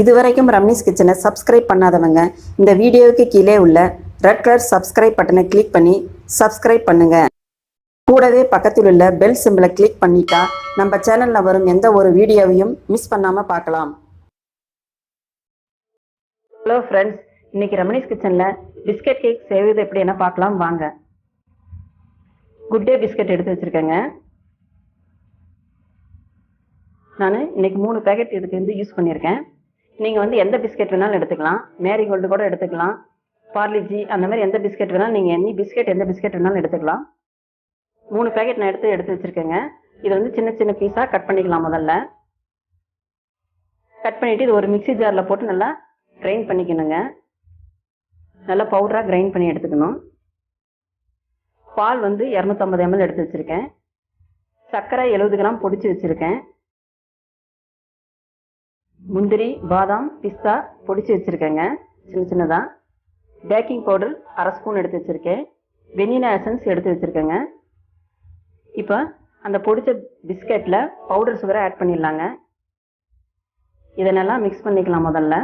இதுவரைக்கும் ரம்னிஸ் கிச்சனை சப்ஸ்கிரைப் பண்ணாதவங்க இந்த வீடியோவுக்கு கீழே உள்ள ரெட் கலர் சப்ஸ்கிரைப் பட்டனை கிளிக் பண்ணி சப்ஸ்கிரைப் பண்ணுங்க. கூடவே பக்கத்தில் உள்ள பெல் சிம்பிளை கிளிக் பண்ணிட்டா நம்ம சேனலில் வரும் எந்த ஒரு வீடியோவையும் மிஸ் பண்ணாமல் பார்க்கலாம். ஹலோ ஃப்ரெண்ட்ஸ் இன்னைக்கு ரமணிஸ் கிச்சனில் பிஸ்கட் கேக் செய்வது எப்படி என்ன பார்க்கலாம் வாங்க. குட் டே பிஸ்கட் எடுத்து வச்சுருக்கேங்க. நான் இன்னைக்கு மூணு பேக்கெட் இதுக்கு வந்து யூஸ் பண்ணியிருக்கேன். நீங்கள் வந்து எந்த பிஸ்கெட் வேணாலும் எடுத்துக்கலாம். மேரிகோல்டு கூட எடுத்துக்கலாம். பார்லிஜி அந்த மாதிரி எந்த பிஸ்கெட் வேணாலும் நீங்கள் எனி பிஸ்கெட் எந்த பிஸ்கெட் வேணாலும் எடுத்துக்கலாம். மூணு பேக்கெட் நான் எடுத்து எடுத்து வச்சுருக்கேங்க. இதை வந்து சின்ன சின்ன பீஸாக கட் பண்ணிக்கலாம் முதல்ல. கட் பண்ணிவிட்டு இது ஒரு மிக்ஸி ஜாரில் போட்டு நல்லா கிரைண்ட் பண்ணிக்கணுங்க. நல்லா பவுடராக கிரைண்ட் பண்ணி எடுத்துக்கணும். பால் வந்து இரநூத்தம்பது எம்எல் எடுத்து வச்சுருக்கேன். சர்க்கரை எழுபது கிராம் பொடிச்சு வச்சுருக்கேன். முந்திரி பாதாம் பிஸ்தா பொடிச்சு வச்சுருக்கேங்க. சின்ன சின்னதாக பேக்கிங் பவுடர் அரை ஸ்பூன் எடுத்து வச்சுருக்கேன். வெண்ணிலா எசன்ஸ் எடுத்து வச்சுருக்கேங்க. இப்போ அந்த பொடிச்ச பிஸ்கட்டில் பவுடர் சுகரை ஆட் பண்ணிடலாங்க. இதனெல்லாம் மிக்ஸ் பண்ணிக்கலாம் முதல்ல.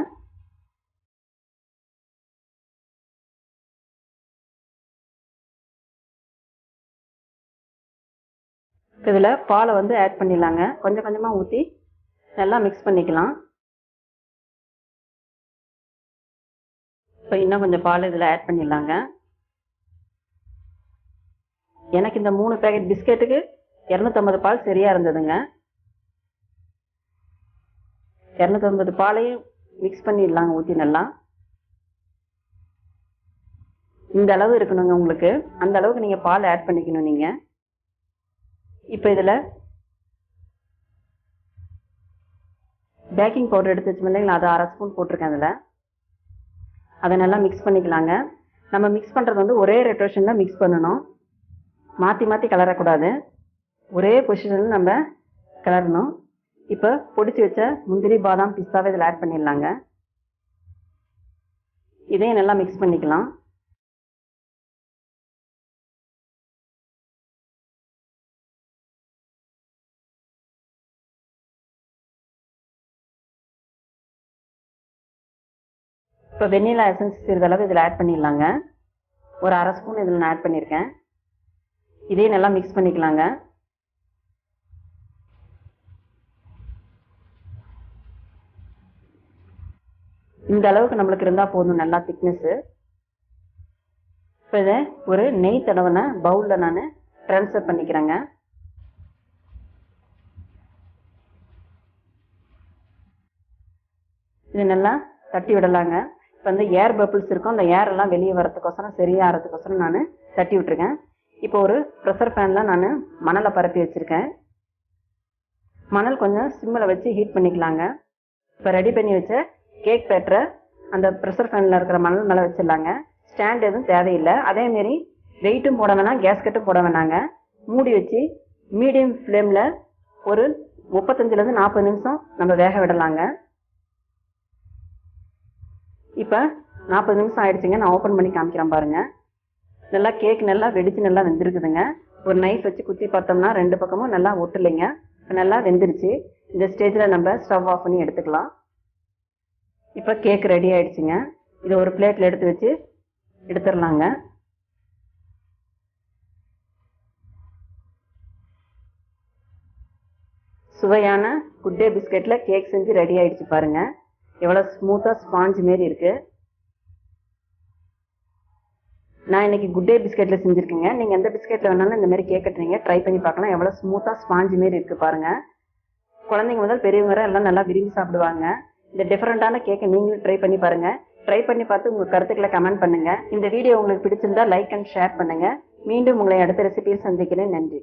இதில் பாலை வந்து ஆட் பண்ணிடலாங்க. கொஞ்சம் கொஞ்சமாக ஊற்றி நல்லா மிக்ஸ் பண்ணிக்கலாம். இப்போ இன்னும் கொஞ்சம் பால் இதில் ஆட் பண்ணிடலாங்க. எனக்கு இந்த மூணு பேக்கெட் பிஸ்கெட்டுக்கு இரநூத்தம்பது பால் சரியாக இருந்ததுங்க. இரநூத்தம்பது பாலையும் மிக்ஸ் பண்ணிடலாங்க ஊற்றி நல்லா. இந்த அளவு இருக்கணுங்க உங்களுக்கு. அந்த அளவுக்கு நீங்கள் பால் ஆட் பண்ணிக்கணும் நீங்கள் இப்போ இதில் பேக்கிங் பவுடர் எடுத்து வச்சோம் இல்லைங்களா? அதை அரை ஸ்பூன் போட்டிருக்கேன் அதில். அதை நல்லா மிக்ஸ் பண்ணிக்கலாங்க. நம்ம மிக்ஸ் பண்ணுறது வந்து ஒரே ரொட்டேஷனில் மிக்ஸ் பண்ணணும். மாற்றி மாற்றி கலரக்கூடாது. ஒரே பொசிஷனில் நம்ம கிளறணும் இப்போ பொடிச்சு வச்ச முந்திரி பாதாம் பிஸ்தாவை இதில் ஆட் பண்ணிடலாங்க. இதையும் நல்லா மிக்ஸ் பண்ணிக்கலாம். இப்போ வெண்ணிலா எசன்ஸ் சிறிதளவு இதில் ஆட் பண்ணிடலாங்க. ஒரு அரை ஸ்பூன் இதில் நான் ஆட் பண்ணியிருக்கேன் இதையும் நல்லா மிக்ஸ் பண்ணிக்கலாங்க. இந்த அளவுக்கு நம்மளுக்கு இருந்தால் போதும் நல்லா திக்னஸ்ஸு இப்போ இதை ஒரு நெய் தடவின பவுலில் நான் ட்ரான்ஸ்ஃபர் பண்ணிக்கிறேங்க. இது நல்லா தட்டி விடலாங்க. இப்போ வந்து ஏர் பபிள்ஸ் இருக்கும். அந்த ஏர் எல்லாம் வெளியே வரதுக்கோசரம் சரியாகிறதுக்கோசரம் நான் தட்டி விட்டுருக்கேன். இப்போ ஒரு ப்ரெஷர் ஃபேனில் நான் மணலை பரப்பி வச்சுருக்கேன். மணல் கொஞ்சம் சிம்மில் வச்சு ஹீட் பண்ணிக்கலாங்க. இப்போ ரெடி பண்ணி வச்ச கேக் பேட்டரை அந்த ப்ரெஷர் ஃபேனில் இருக்கிற மணல் மேலே வச்சிடலாங்க. ஸ்டாண்ட் எதுவும் தேவையில்லை. அதேமாரி வெயிட்டும் போட வேணாம் கேஸ்கட்டும் போட வேணாங்க. மூடி வச்சு மீடியம் ஃப்ளேமில் ஒரு முப்பத்தஞ்சுலேருந்து நாற்பது நிமிஷம் நம்ம வேக விடலாங்க. இப்போ நாற்பது நிமிஷம் ஆயிடுச்சுங்க நான் ஓப்பன் பண்ணி காமிக்கிறேன் பாருங்க. நல்லா கேக் நல்லா வெடிச்சு நல்லா வெந்திருக்குதுங்க. ஒரு நைஃப் வச்சு குத்தி பார்த்தோம்னா ரெண்டு பக்கமும் நல்லா ஒட்டலைங்க. நல்லா வெந்துருச்சு. இந்த ஸ்டேஜில் நம்ம ஸ்டவ் ஆஃப் பண்ணி எடுத்துக்கலாம். இப்போ கேக் ரெடி ஆயிடுச்சுங்க. இதை ஒரு பிளேட்டில் எடுத்து வச்சு எடுத்துடலாங்க. சுவையான குட் டே பிஸ்கெட்டில் கேக் செஞ்சு ரெடி ஆயிடுச்சு பாருங்கள் எவ்வளோ ஸ்மூத்தாக ஸ்பாஞ்ச் மாரி இருக்கு. நான் இன்னைக்கு குட் டே பிஸ்கெட்டில் செஞ்சுருக்கேங்க. நீங்கள் எந்த பிஸ்கெட்டில் வேணாலும் இந்த மாதிரி கேக் கட்டுறீங்க. ட்ரை பண்ணி பார்க்கலாம். எவ்வளோ ஸ்மூத்தாக ஸ்பாஞ்ச் மாரி இருக்குது பாருங்கள் குழந்தைங்க முதல் பெரியவங்க எல்லாம் நல்லா விரும்பி சாப்பிடுவாங்க. இந்த டிஃப்ரெண்ட்டான கேக்கை நீங்களும் ட்ரை பண்ணி பாருங்கள் ட்ரை பண்ணி பார்த்து உங்கள் கருத்துக்களை கமெண்ட் பண்ணுங்க. இந்த வீடியோ உங்களுக்கு பிடிச்சிருந்தா லைக் அண்ட் ஷேர் பண்ணுங்கள் மீண்டும் உங்களை அடுத்த ரெசிபியில் சந்திக்கிறேன். நன்றி.